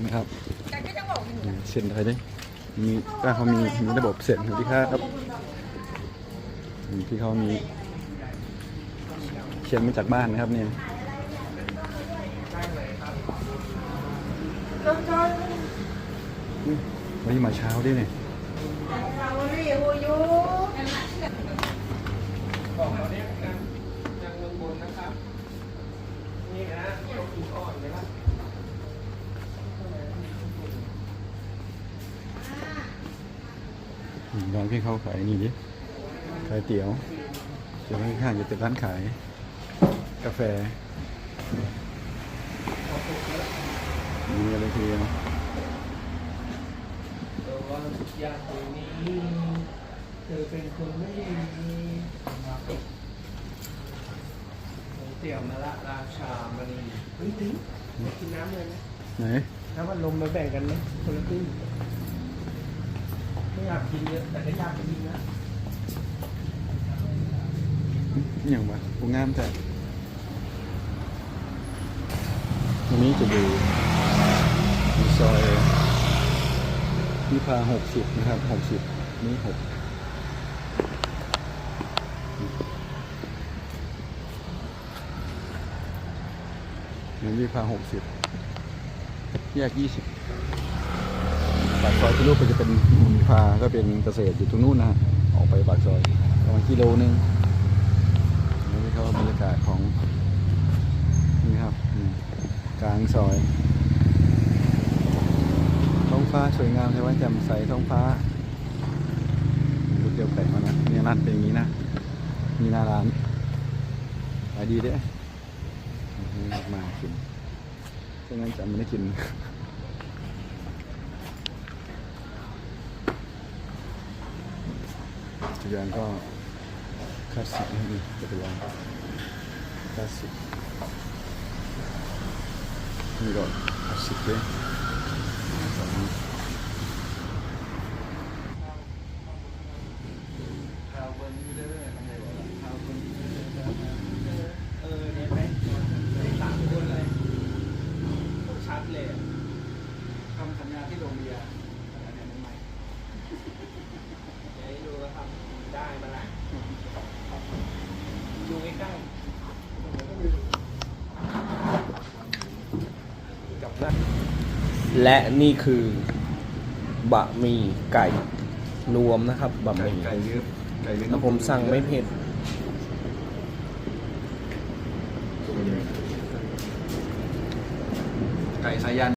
นะครับแต่ก็จะบอกอยู่นี่เส้นไทยได้มีก็เขามีมีระบบเส้นอยู่ที่ครับนี่ที่เขามีเชียนมาจากบ้านนะครับเนี่ยอุ๊ยวันนี้มาเช้าด้วยเนี่ยเราเรียกโอยุบอกเราเนี่ยนะนางเมืองบนนะครับนี่นะเรากินอ่อนเลยครับ อืม ร้านที่เขาขายนี่ดิขายเตี๋ยวเดี๋ยวข้างๆจะเป็นร้านขาย กาแฟมีอะไรทีเดียวเออว่าอยากตัวนี้เธอเป็นคนไม่ดีผมเตี่ยวมาละราชามานีเฮ้ยถึงกินน้ำเลยนะไหนน้ำมันลมมาแบ่งกันไหมคนละครึ่งไม่อ ยากกินเยอะแต่ก็ยากกินนะอหย่างวะกูงามแต่วันนี้จะอยู่ในซอยนิพาหกสิบนะครับหกสิบนี่หกนี่นิพาหกสิบแยกยี่สิบ ปากซอยที่ลูกไปจะเป็นนิพาก็เป็นเกษตรอยู่ตรงนู้นนะฮะออกไปปากซอยประมาณกิโลนึงนี่เขาบรรยากาศของนี่ครับกลางซอยท้องฟ้าสวยงามใช่ไหมแจ่มใสท้องฟ้ารูปเดียวแปลกมานะเนี่ยร้านเป็นอย่างนี้นะมีหน้าร้านขายดีเด้อมากินฉะนั้นจะไม่ได้กิน จักรยานก็คลาสสิกนี่จักรยานคลาสสิกนี่ก็คลาสสิกเลยสองนี้ข่าวบนเด้อทำไงวะข่าวบนเด้อเออเนี่ยไหมได้สามคนเลยโคตรชัดเลยอะคำสัญญาที่โรงเรียนอันนี้มันใหม่เดี๋ยวให้ดูแล้วครับ ได้มาละดูใกล้ๆกับนะและนี่คือบะหมี่ไก่รวมนะครับบะหมี่ไก่เลือบไก่เลือบแล้วผมสั่งไม่เผ็ดไก่สายัน